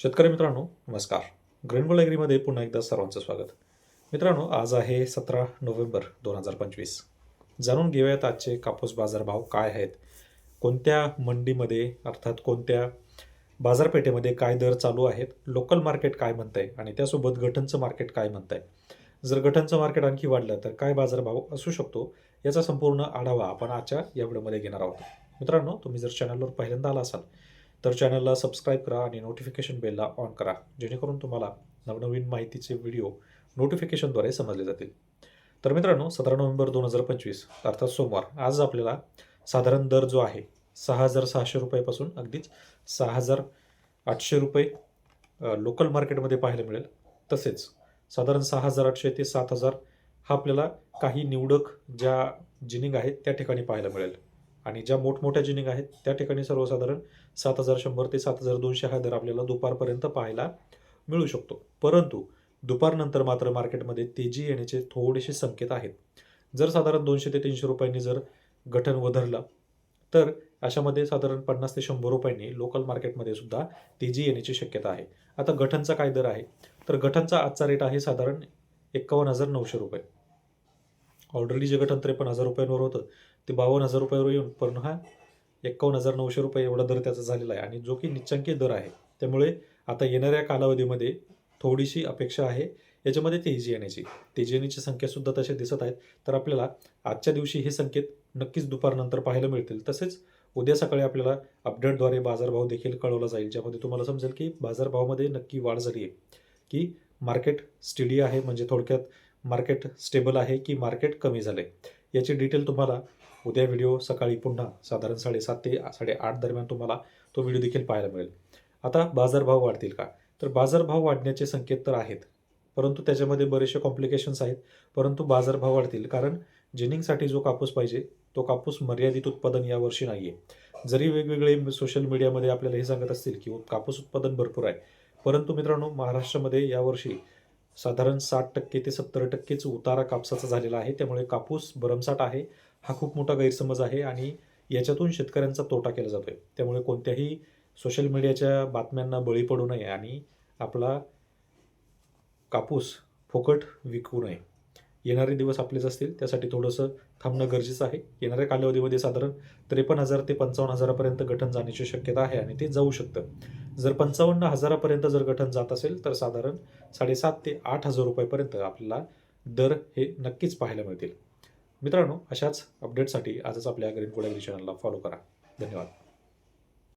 शेतकरी मित्रांनो नमस्कार. ग्रेनगोल एग्रीमध्ये पुन्हा एकदा सर्वांचं स्वागत. मित्रांनो आज आहे सतरा नोव्हेंबर दोन हजार पंचवीस. जाणून घेऊयात आजचे कापूस बाजारभाव काय आहेत कोणत्या मंडीमध्ये अर्थात कोणत्या बाजारपेठेमध्ये काय दर चालू आहेत लोकल मार्केट काय म्हणतंय आणि त्यासोबत गठनचं मार्केट काय म्हणतंय. जर गठनचं मार्केट आणखी वाढलं तर काय बाजारभाव असू शकतो याचा संपूर्ण आढावा आपण आजच्या या व्हिडिओमध्ये घेणार आहोत. मित्रांनो तुम्ही जर चॅनलवर पहिल्यांदा आला असाल तर चॅनलला सबस्क्राईब करा आणि नोटिफिकेशन बेलला ऑन करा जेणेकरून तुम्हाला नवनवीन माहितीचे व्हिडिओ नोटिफिकेशनद्वारे समजले जातील. तर मित्रांनो सतरा नोव्हेंबर दोन हजार पंचवीस अर्थात सोमवार आज आपल्याला साधारण दर जो आहे सहा हजार सहाशे रुपयापासून अगदीच सहा हजार आठशे रुपये लोकल मार्केटमध्ये पाहायला मिळेल. तसेच साधारण सहा हजार आठशे ते सात हजार हा आपल्याला काही निवडक ज्या जिनिंग आहेत त्या ठिकाणी पाहायला मिळेल. आणि ज्या मोठमोठ्या जिनिंग आहेत त्या ठिकाणी सर्वसाधारण सात हजार शंभर ते सात हजार दोनशे हा दर आपल्याला दुपारपर्यंत पाहायला मिळू शकतो. परंतु दुपारनंतर मात्र मार्केटमध्ये तेजी येण्याचे थोडेसे संकेत आहेत. जर साधारण दोनशे ते तीनशे रुपयांनी जर गठन वधरलं तर अशामध्ये साधारण पन्नास ते शंभर रुपयांनी लोकल मार्केटमध्ये सुद्धा तेजी येण्याची शक्यता आहे. आता गठनचा काय दर आहे? तर गठनचा आजचा रेट आहे साधारण एक्कावन्न हजार नऊशे रुपये. ऑलरेडी जे गठन त्रेपन्न हजार रुपयांवर होतं. ते बावन्न हजार रुपयावर येऊन पण हा एक्कावन्न हजार नऊशे रुपये एवढा दर त्याचा झालेला आहे. आणि जो की निच्चांकी दर आहे. त्यामुळे आता येणाऱ्या कालावधीमध्ये थोडीशी अपेक्षा आहे. याच्यामध्ये तेजी येण्याची तेजी येण्याची संख्यासुद्धा तसे दिसत आहेत. तर आपल्याला आजच्या दिवशी हे संकेत नक्कीच दुपारनंतर पाहायला मिळतील. तसेच उद्या सकाळी आपल्याला अपडेटद्वारे बाजारभाव देखील कळवला जाईल. ज्यामध्ये तुम्हाला समजेल की बाजारभावामध्ये नक्की वाढ झाली आहे. की मार्केट स्टेडी आहे. म्हणजे थोडक्यात मार्केट स्टेबल आहे की मार्केट कमी झालं आहे याची डिटेल तुम्हाला उद्या व्हिडिओ सकाळी पुन्हा साधारण साडेसात ते साडेआठ दरम्यान तुम्हाला तो व्हिडिओ देखील पाहायला मिळेल. आता बाजारभाव वाढतील का? तर बाजारभाव वाढण्याचे संकेत तर आहेत परंतु त्याच्यामध्ये बरेचसे कॉम्प्लिकेशन्स आहेत. परंतु बाजारभाव वाढतील कारण जिनिंगसाठी जो कापूस पाहिजे तो कापूस मर्यादित उत्पादन यावर्षी नाही आहे जरी वेगवेगळे सोशल मीडियामध्ये आपल्याला हे सांगत असतील की कापूस उत्पादन भरपूर आहे परंतु मित्रांनो महाराष्ट्रामध्ये यावर्षी साधारण साठ टक्के ते सत्तर टक्केच उतारा कापसाचा झालेला आहे. त्यामुळे कापूस भरमसाठ आहे. हा खूप मोठा गैरसमज आहे आणि याच्यातून शेतकऱ्यांचा तोटा केला जातोय. त्यामुळे कोणत्याही सोशल मीडियाच्या बातम्यांना बळी पडू नये आणि आपला कापूस फुकट विकू नये. येणारे दिवस आपलेच असतील. त्यासाठी थोडंसं थांबणं गरजेचं आहे. येणाऱ्या कालावधीमध्ये साधारण त्रेपन्न हजार ते पंचावन्न हजारापर्यंत गठन जाण्याची शक्यता आहे आणि ते जाऊ शकतं. जर पंचावन्न हजारापर्यंत जर गठन जात असेल तर साधारण साडेसात ते आठ हजार रुपयापर्यंत आपल्याला दर हे नक्कीच पाहायला मिळतील. मित्रांनो अशाच अपडेटसाठी आजच आपल्या ग्रीन कोडॅग्री चॅनलला फॉलो करा. धन्यवाद.